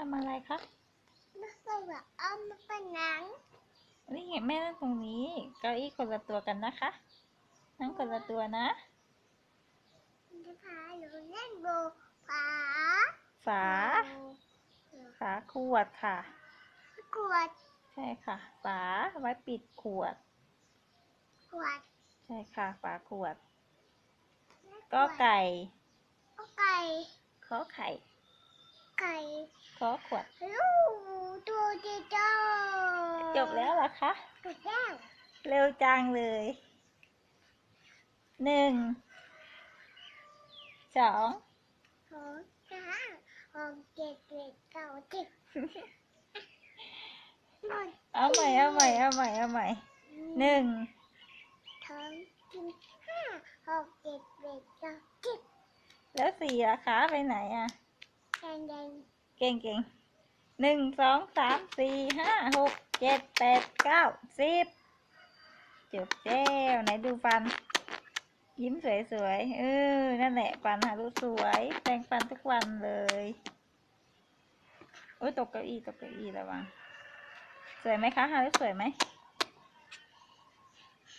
ทำอะไรคะไม่เคยว่าเอามาเป็นหนังนี่ไงแม่นั่งตรงนี้ เก้าอี้คนละตัวกันนะคะ นั่งคนละตัวนะจะพาหนูเล่นโบผาฝาฝาขวดค่ะ ขวด ใช่ค่ะ ฝาไว้ปิดขวด ขวด ใช่ค่ะ ฝาขวด ก็ไก่ ก็ไก่ขอไข่ ไก่ขอขวดลูกตัวเดียวจบแล้วเหรอคะจบแล้วเร็วจังเลยหนึ่งสองสองสามหกเจ็ดแปดเก้าสิบหมดเอาใหม่เอาใหม่เอาใหม่เอาใหม่หนึ่งสองสี่ห้าหกเจ็ดแปดเก้าสิบแล้วสี่ล่ะคะไปไหนอะ แดงแดงเก่งเก่งหนึ่งสองสามสี่ห้าหกเจ็ดแปดเก้าสิบจบแล้วไหนดูฟัน ยิ้มสวยๆเออนั่นแหละฟันหารูสวยแปรงฟันทุกวันเลยโอ้ยตกเก้าอี้ตกเก้าอี้ระวังสวยไหมคะฮารุสวยไหม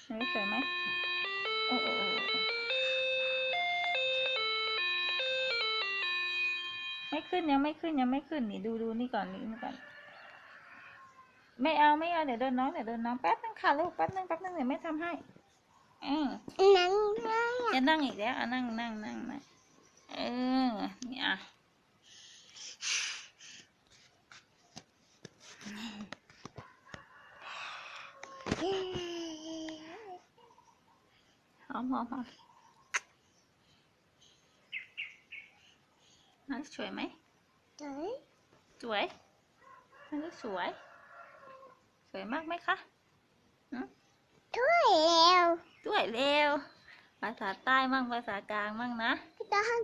ฮารุสวยไหมโอ้โอ้ ไม่ขึ้นยังไม่ขึ้นยังไม่ขึ้นนี่ดูดูนี่ก่อนนี่ก่อน ไม่เอาไม่เอาเดี๋ยวโดนน้องเดี๋ยวโดนน้องแป๊บนึงค่ะลูกแป๊บนึงแป๊บนึงเดี๋ยวแม่ทำให้ อืมหนังเลยจะนั่งอีกแล้วอะนั่งนั่งนั่งนั่งเออนี่อะหอมหอมหอม นั่นสวยไหมเฮ้ยสวยนั่นสวย สวยมากไหมคะถ้วยแล้วสวยเร็วภาษาใต้มั่งภาษากลางมั่งนะพี่ต้อง